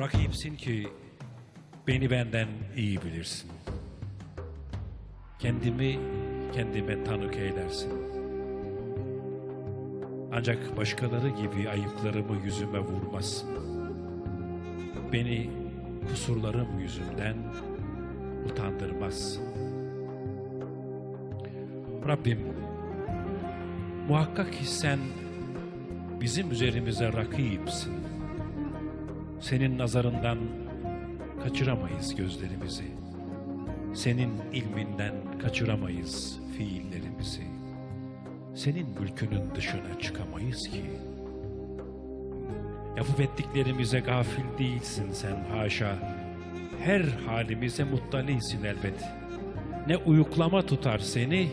Rakipsin ki beni benden iyi bilirsin. Kendimi kendime tanık eylersin. Ancak başkaları gibi ayıplarımı yüzüme vurmazsın. Beni kusurlarım yüzünden utandırmazsın. Rabbim, muhakkak ki sen bizim üzerimize rakipsin. Senin nazarından kaçıramayız gözlerimizi. Senin ilminden kaçıramayız fiillerimizi. Senin mülkünün dışına çıkamayız ki. Yapıp ettiklerimize gafil değilsin sen haşa. Her halimize muttalisin elbet. Ne uyuklama tutar seni,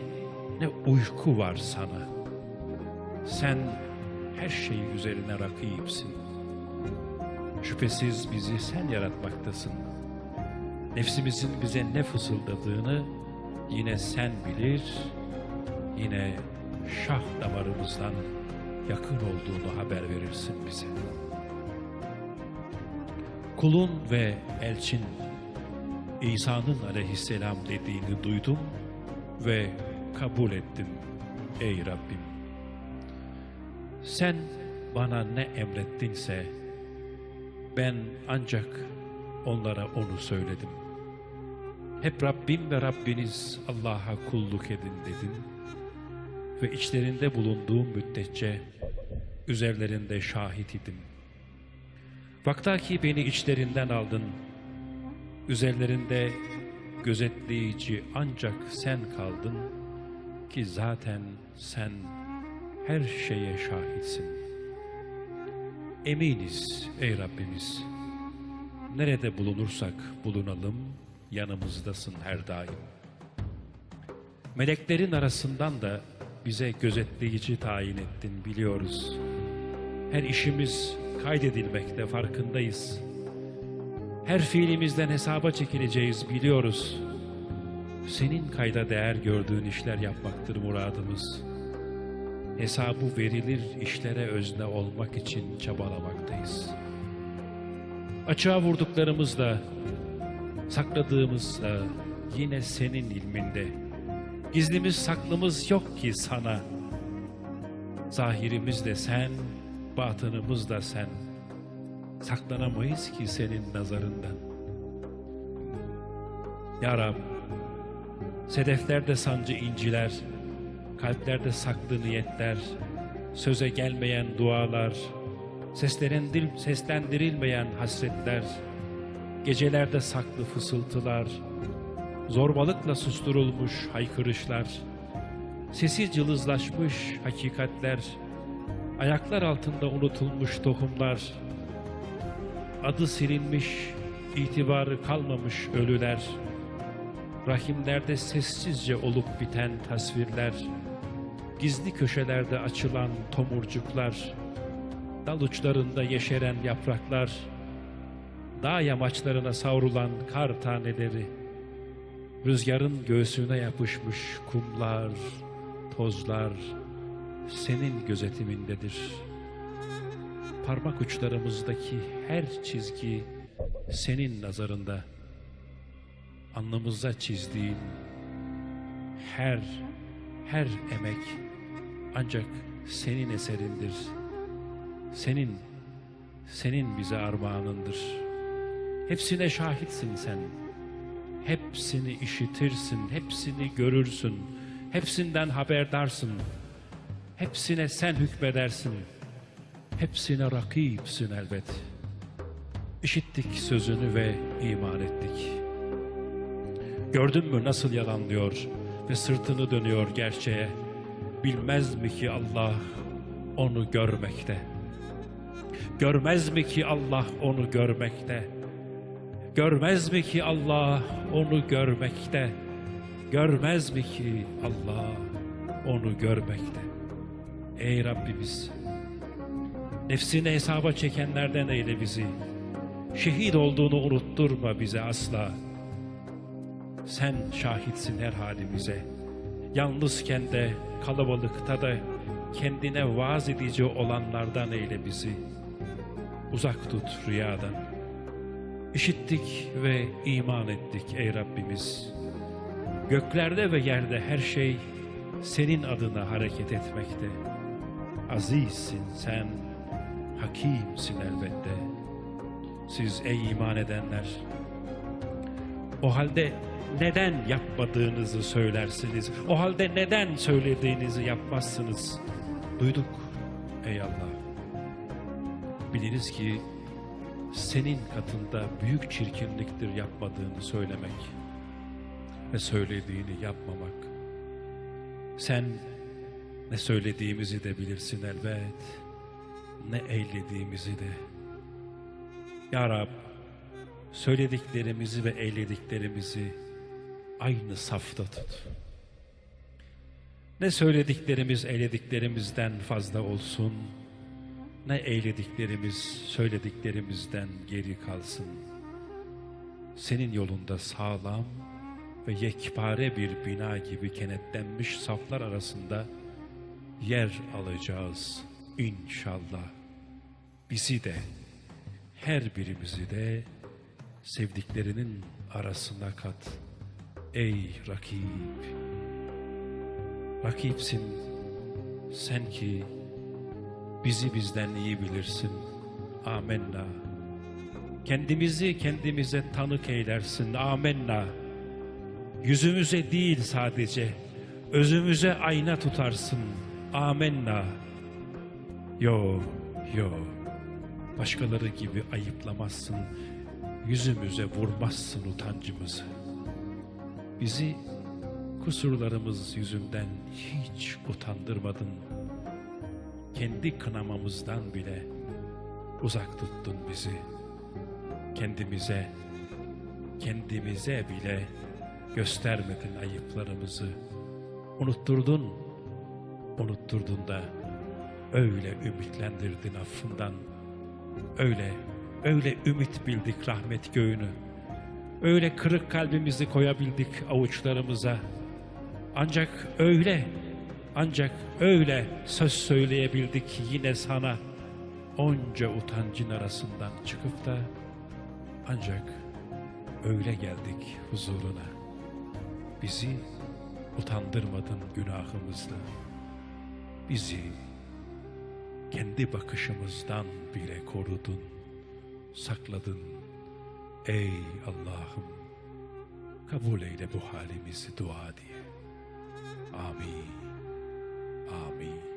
ne uyku var sana. Sen her şey üzerine rakipsin. Şüphesiz bizi sen yaratmaktasın. Nefsimizin bize ne fısıldadığını yine sen bilir, yine şah damarımızdan yakın olduğunu haber verirsin bize. Kulun ve elçin İsa'nın aleyhisselam dediğini duydum ve kabul ettim ey Rabbim. Sen bana ne emrettinse ben ancak onlara onu söyledim. Hep Rabbim ve Rabbiniz Allah'a kulluk edin dedim. Ve içlerinde bulunduğum müddetçe üzerlerinde şahit idim. Vaktaki beni içlerinden aldın. Üzerlerinde gözetleyici ancak sen kaldın ki zaten sen her şeye şahitsin. Eminiz ey Rabbimiz. Nerede bulunursak bulunalım yanımızdasın her daim. Meleklerin arasından da bize gözetleyici tayin ettin biliyoruz. Her işimiz kaydedilmekte farkındayız. Her fiilimizden hesaba çekileceğiz biliyoruz. Senin kayda değer gördüğün işler yapmaktır muradımız. Hesabı verilir işlere özne olmak için çabalamaktayız. Açığa vurduklarımızla, sakladığımızla yine senin ilminde. Gizlimiz saklımız yok ki sana. Zahirimiz de sen, batınımız da sen. Saklanamayız ki senin nazarından. Ya Rab, sedeflerde sancı inciler, kalplerde saklı niyetler, söze gelmeyen dualar, seslendir, seslendirilmeyen hasretler, gecelerde saklı fısıltılar, zorbalıkla susturulmuş haykırışlar, sesi cılızlaşmış hakikatler, ayaklar altında unutulmuş tohumlar, adı silinmiş, itibarı kalmamış ölüler, rahimlerde sessizce olup biten tasvirler, gizli köşelerde açılan tomurcuklar, dal uçlarında yeşeren yapraklar, dağ yamaçlarına savrulan kar taneleri, rüzgarın göğsüne yapışmış kumlar, tozlar, senin gözetimindedir. Parmak uçlarımızdaki her çizgi senin nazarında, alnımıza çizdiğin her, her emek ancak senin eserindir. Senin, senin bize armağanındır. Hepsine şahitsin sen. Hepsini işitirsin, hepsini görürsün. Hepsinden haberdarsın. Hepsine sen hükmedersin. Hepsine rakipsin elbet. İşittik sözünü ve iman ettik. Gördün mü nasıl yalanlıyor ve sırtını dönüyor gerçeğe. Bilmez mi ki Allah onu görmekte? Görmez mi ki Allah onu görmekte? Görmez mi ki Allah onu görmekte? Görmez mi ki Allah onu görmekte? Ey Rabbimiz! Nefsini hesaba çekenlerden eyle bizi. Şehit olduğunu unutturma bize asla. Sen şahitsin her halimize. Yalnızken de kalabalıkta da kendine vaaz edici olanlardan eyle bizi. Uzak tut rüyadan. İşittik ve iman ettik ey Rabbimiz. Göklerde ve yerde her şey senin adına hareket etmekte. Azizsin sen, hakimsin elbette. Siz ey iman edenler, o halde neden yapmadığınızı söylersiniz? O halde neden söylediğinizi yapmazsınız? Duyduk ey Allah. Biliriz ki senin katında büyük çirkinliktir yapmadığını söylemek ve söylediğini yapmamak. Sen ne söylediğimizi de bilirsin elbet, ne eylediğimizi de. Ya Rab, söylediklerimizi ve eylediklerimizi aynı safta tut. Ne söylediklerimiz eylediklerimizden fazla olsun, ne eylediklerimiz söylediklerimizden geri kalsın. Senin yolunda sağlam ve yekpare bir bina gibi kenetlenmiş saflar arasında yer alacağız inşallah. Bizi de, her birimizi de sevdiklerinin arasına kat. Ey rakip! Rakipsin sen ki bizi bizden iyi bilirsin. Amenna. Kendimizi kendimize tanık eylersin. Amenna. Yüzümüze değil sadece, özümüze ayna tutarsın. Amenna. Yo, yo. Başkaları gibi ayıplamazsın. Yüzümüze vurmazsın utancımızı. Bizi kusurlarımız yüzünden hiç utandırmadın. Kendi kınamamızdan bile uzak tuttun bizi. Kendimize, kendimize bile göstermedin ayıplarımızı. Unutturdun, unutturdun da öyle ümitlendirdin affından. Öyle, öyle ümit bildik rahmet göğünü. Öyle kırık kalbimizi koyabildik avuçlarımıza. Ancak öyle, ancak öyle söz söyleyebildik yine sana. Onca utancın arasından çıkıp da ancak öyle geldik huzuruna. Bizi utandırmadın günahımızla. Bizi kendi bakışımızdan bile korudun, sakladın. Ey Allah'ım kabul eyle bu halimizi dua diye. Amin. Amin.